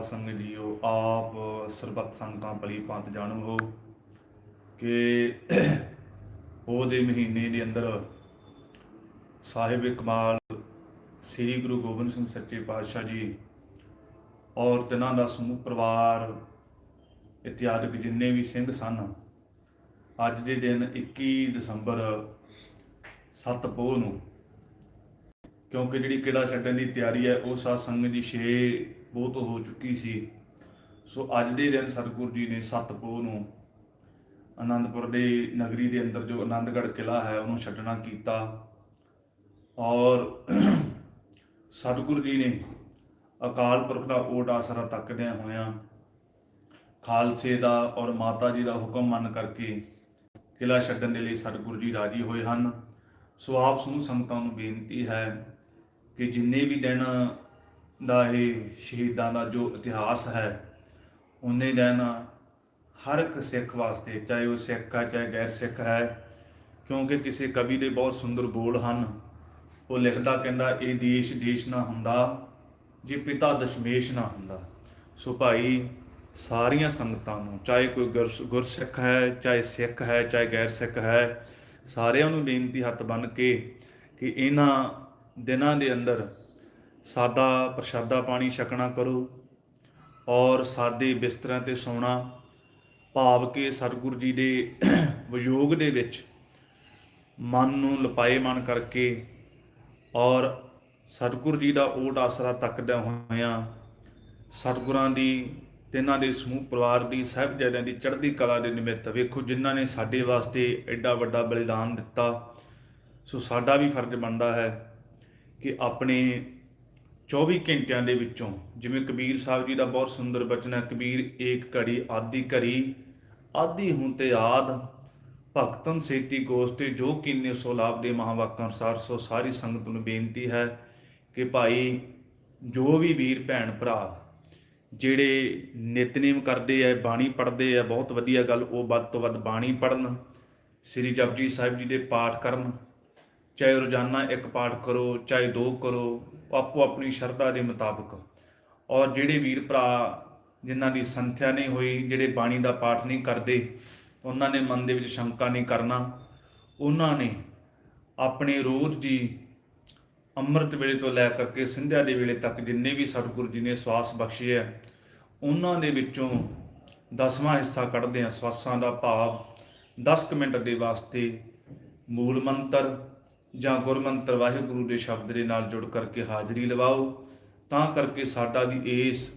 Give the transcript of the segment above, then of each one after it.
ਸੰਗ ਜੀਓ ਆਪ ਸਰਬੱਤ ਸੰਗਤਾਂ ਭਲੀ ਪੰਤ ਜਾਣੂ ਹੋ, ਕਿ ਉਹਦੇ ਮਹੀਨੇ ਦੇ ਅੰਦਰ ਸਾਹਿਬ ਇਕਬਾਲ ਸ੍ਰੀ ਗੁਰੂ ਗੋਬਿੰਦ ਸਿੰਘ ਸੱਚੇ ਪਾਤਸ਼ਾਹ ਜੀ ਔਰ ਤਿਨਾਂ ਦਾ ਸਮੂਹ ਪਰਿਵਾਰ ਇਤਿਆਦਿਕ ਜਿੰਨੇ ਵੀ ਸਿੰਘ ਸਨ, ਅੱਜ ਦੇ ਦਿਨ 21 ਦਸੰਬਰ 7 ਪੋਹ ਨੂੰ, ਕਿਉਂਕਿ ਜਿਹੜੀ ਕਿਹੜਾ ਛੱਡਣ ਦੀ ਤਿਆਰੀ ਹੈ, ਉਹ ਸਾਧ ਸੰਗਤ ਦੀ 6 ਬਹੁਤ ਹੋ ਚੁੱਕੀ ਸੀ। ਸੋ ਅੱਜ ਦੇ ਦਿਨ ਸਤਿਗੁਰੂ ਜੀ ਨੇ 7 ਪੋਹ ਨੂੰ ਆਨੰਦਪੁਰ ਦੇ ਨਗਰੀ ਦੇ ਅੰਦਰ ਜੋ ਆਨੰਦਗੜ੍ਹ ਕਿਲਾ ਹੈ, ਉਹਨੂੰ ਛੱਡਣਾ ਕੀਤਾ। ਔਰ ਸਤਿਗੁਰੂ ਜੀ ਨੇ ਅਕਾਲ ਪੁਰਖ ਦਾ ਓਟ ਆਸਰਾ ਤੱਕਦਿਆਂ ਹੋਇਆਂ ਖਾਲਸੇ ਦਾ ਔਰ ਮਾਤਾ ਜੀ ਦਾ ਹੁਕਮ ਮੰਨ ਕਰਕੇ ਕਿਲਾ ਛੱਡਣ ਦੇ ਲਈ ਸਤਿਗੁਰੂ ਜੀ ਰਾਜੀ ਹੋਏ ਹਨ। ਸੋ ਆਪ ਸਮੂਹ ਸੰਗਤਾਂ ਨੂੰ ਬੇਨਤੀ ਹੈ ਕਿ ਜਿੰਨੇ ਵੀ ਦਿਨ ਦਾ ਇਹ ਸ਼ਹੀਦਾਂ ਦਾ ਜੋ ਇਤਿਹਾਸ ਹੈ ਉਹਨੇ ਦਿਨ ਹਰ ਇੱਕ ਸਿੱਖ ਵਾਸਤੇ, ਚਾਹੇ ਉਹ ਸਿੱਖ ਹੈ, ਚਾਹੇ ਗੈਰ ਸਿੱਖ ਹੈ, ਕਿਉਂਕਿ ਕਿਸੇ ਕਵੀ ਦੇ ਬਹੁਤ ਸੁੰਦਰ ਬੋਲ ਹਨ। ਉਹ ਲਿਖਦਾ, ਕਹਿੰਦਾ, ਇਹ ਦੇਸ਼ ਦੇਸ਼ ਨਾ ਹੁੰਦਾ, ਜੇ ਪਿਤਾ ਦਸ਼ਮੇਸ਼ ਨਾ ਹੁੰਦਾ। ਸੋ ਭਾਈ, ਸਾਰੀਆਂ ਸੰਗਤਾਂ ਨੂੰ, ਚਾਹੇ ਕੋਈ ਗੁਰਸ- ਗੁਰਸਿੱਖ ਹੈ, ਚਾਹੇ ਸਿੱਖ ਹੈ, ਚਾਹੇ ਗੈਰ ਸਿੱਖ ਹੈ, ਸਾਰਿਆਂ ਨੂੰ ਬੇਨਤੀ ਹੱਥ ਬੰਨ ਕੇ ਕਿ ਇਹਨਾਂ ਦਿਨਾਂ ਦੇ ਅੰਦਰ ਸਾਦਾ ਪ੍ਰਸ਼ਾਦਾ ਪਾਣੀ ਛਕਣਾ ਕਰੋ ਔਰ ਸਾਦੇ ਬਿਸਤਰਿਆਂ ਤੇ ਸੌਣਾ, ਭਾਵ ਕਿ ਸਤਿਗੁਰੂ ਜੀ ਦੇ ਵਿਯੋਗ ਦੇ ਵਿੱਚ ਮਨ ਨੂੰ ਲਪਾਏ ਮਨ ਕਰਕੇ ਔਰ ਸਤਿਗੁਰੂ ਜੀ ਦਾ ਓਟ ਆਸਰਾ ਤੱਕਦਿਆਂ ਹੋਇਆਂ ਸਤਿਗੁਰਾਂ ਦੀ ਤੇ ਇਹਨਾਂ ਦੇ ਸਮੂਹ ਪਰਿਵਾਰ ਦੀ, ਸਾਹਿਬਜ਼ਾਦਿਆਂ ਦੀ ਚੜ੍ਹਦੀ ਕਲਾ ਦੇ ਨਿਮਿਤ ਵੇਖੋ ਜਿਨ੍ਹਾਂ ਨੇ ਸਾਡੇ ਵਾਸਤੇ ਐਡਾ ਵੱਡਾ ਬਲੀਦਾਨ ਦਿੱਤਾ। ਸੋ ਸਾਡਾ ਵੀ ਫਰਜ਼ ਬਣਦਾ ਹੈ ਕਿ ਆਪਣੇ 24 ਘੰਟਿਆਂ ਦੇ ਵਿੱਚੋਂ ਜਿਵੇਂ ਕਬੀਰ ਸਾਹਿਬ ਜੀ ਦਾ ਬਹੁਤ ਸੁੰਦਰ ਬਚਨ ਹੈ, ਕਬੀਰ ਏਕ ਘੜੀ ਆਦੀ ਘੜੀ, ਆਦੀ ਹੁਣ ਤੇ ਆਦ, ਭਗਤਨ ਸੇਤੀ ਗੋਸਤੇ, ਜੋ ਕੀਨੇ ਸੋ ਲਾਭ ਦੇ ਮਹਾਵਾਕਾਂ ਅਨੁਸਾਰ, ਸੋ ਸਾਰੀ ਸੰਗਤ ਨੂੰ ਬੇਨਤੀ ਹੈ ਕਿ ਭਾਈ ਜੋ ਵੀ ਵੀਰ, ਭੈਣ, ਭਰਾ ਜਿਹੜੇ ਨਿਤਨੇਮ ਕਰਦੇ ਆ, ਬਾਣੀ ਪੜ੍ਹਦੇ ਆ, ਬਹੁਤ ਵਧੀਆ ਗੱਲ, ਉਹ ਵੱਧ ਤੋਂ ਵੱਧ ਬਾਣੀ ਪੜ੍ਹਨ, ਸ੍ਰੀ ਜਪਜੀ ਸਾਹਿਬ ਜੀ ਦੇ ਪਾਠ ਕਰਨ ਚਾਹੇ ਰੋਜ਼ਾਨਾ ਇੱਕ ਪਾਠ ਕਰੋ, ਚਾਹੇ ਦੋ ਕਰੋ, ਆਪੋ ਆਪਣੀ ਸ਼ਰਧਾ ਦੇ ਮੁਤਾਬਕ। ਔਰ ਜਿਹੜੇ ਵੀਰ ਭਰਾ ਜਿਨ੍ਹਾਂ ਦੀ ਸੰਥਿਆ ਨਹੀਂ ਹੋਈ, ਜਿਹੜੇ ਬਾਣੀ ਦਾ ਪਾਠ ਨਹੀਂ ਕਰਦੇ, ਉਹਨਾਂ ਨੇ ਮਨ ਦੇ ਵਿੱਚ ਸ਼ੰਕਾ ਨਹੀਂ ਕਰਨਾ। ਉਹਨਾਂ ਨੇ ਆਪਣੇ ਰੋਜ਼ ਜੀ ਅੰਮ੍ਰਿਤ ਵੇਲੇ ਤੋਂ ਲੈ ਕਰਕੇ ਸੰਧਿਆ ਦੇ ਵੇਲੇ ਤੱਕ ਜਿੰਨੇ ਵੀ ਸਤਿਗੁਰੂ ਜੀ ਨੇ ਸਵਾਸ ਬਖਸ਼ੇ ਹੈ, ਉਹਨਾਂ ਦੇ ਵਿੱਚੋਂ ਦਸਵਾਂ ਹਿੱਸਾ ਕੱਢਦੇ ਆ ਸਵਾਸਾਂ ਦਾ ਭਾਵ। 10 ਕੁ ਮਿੰਟ ਦੇ ਵਾਸਤੇ ਮੂਲ ਮੰਤਰ ਜਾਂ ਗੁਰਮੰਤਰ ਵਾਹਿਗੁਰੂ ਦੇ ਸ਼ਬਦ ਦੇ ਨਾਲ ਜੁੜ ਕਰਕੇ ਹਾਜ਼ਰੀ ਲਵਾਓ, ਤਾਂ ਕਰਕੇ ਸਾਡਾ ਵੀ ਇਸ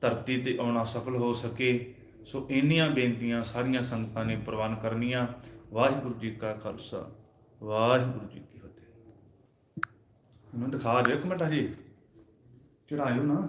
ਧਰਤੀ ਤੇ ਆਉਣਾ ਸਫਲ ਹੋ ਸਕੇ। ਸੋ ਇੰਨੀਆਂ ਬੇਨਤੀਆਂ ਸਾਰੀਆਂ ਸੰਗਤਾਂ ਨੇ ਪ੍ਰਵਾਨ ਕਰਨੀਆਂ। ਵਾਹਿਗੁਰੂ ਜੀ ਕਾ ਖਾਲਸਾ, ਵਾਹਿਗੁਰੂ ਜੀ ਕੀ ਫਤਿਹ। ਮੈਨੂੰ ਦਿਖਾ ਦਿਓ ਇੱਕ ਮਿੰਟ ਜੀ ਚੜਾਇਓ ਨਾ।